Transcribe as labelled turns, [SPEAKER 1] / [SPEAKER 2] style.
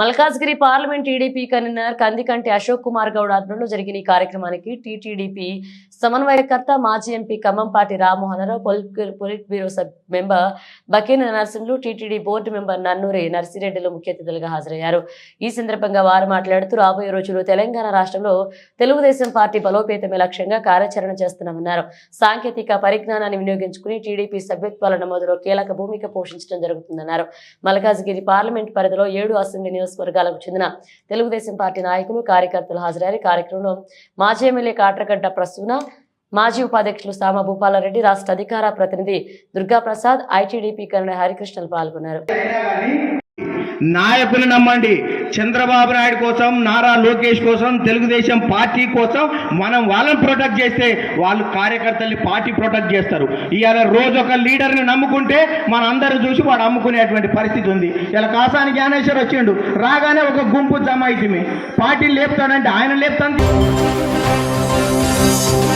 [SPEAKER 1] Malkajgiri parliament TDP convener Kandikanti Ashok Kumar Goud ఆధ్వర్యంలో జరిగిన ఈ కార్యక్రమానికి టీటీడీపీ సమన్వయకర్త మాజీ MP Khammampati Rammohanarao politburo member Bakkani Narasimhulu TTD board member Nannuri నర్సిరెడ్డిలు ముఖ్య అతిథులుగా హాజరయ్యారు ఈ సందర్భంగా వారు మాట్లాడుతూ రాబోయే రోజులు తెలంగాణ రాష్ట్రంలో తెలుగుదేశం పార్టీ బలోపేతమే లక్ష్యంగా కార్యాచరణ చేస్తున్నామన్నారు సాంకేతిక పరిజ్ఞానాన్ని వినియోగించుకుని టీడీపీ సభ్యత్వాల నమోదులో కీలక భూమిక పోషించడం జరుగుతుందన్నారు మల్కాజ్గిరి పార్లమెంట్ పరిధిలో ఏడు అసెంబ్లీ నియోజకవర్గాలకు చెందిన తెలుగుదేశం పార్టీ నాయకులు కార్యకర్తలు హాజరయ్యారు కార్యక్రమంలో మాజీ ఎమ్మెల్యే కాట్రగడ్డ ప్రసూన మాజీ ఉపాధ్యక్షులు సామ భూపాలరెడ్డి రాష్ట్ర అధికార ప్రతినిధి దుర్గాప్రసాద్ ఐటీడీపీ కరణ హరికృష్ణలు పాల్గొన్నారు
[SPEAKER 2] నాయకులు నమ్మండి చంద్రబాబు నాయుడు కోసం నారా లోకేష్ కోసం తెలుగుదేశం పార్టీ కోసం మనం వాళ్ళని ప్రొటెక్ట్ చేస్తే వాళ్ళు కార్యకర్తల్ని పార్టీ ప్రొటెక్ట్ చేస్తారు ఇవాళ రోజు ఒక లీడర్ని నమ్ముకుంటే మన అందరూ చూసి వాడు అమ్ముకునేటువంటి పరిస్థితి ఉంది ఇలా కాసాని జ్ఞానేశ్వర్ వచ్చిండు రాగానే ఒక గుంపు జమాయితీ పార్టీ లేపుతాడంటే ఆయన లేపుతాను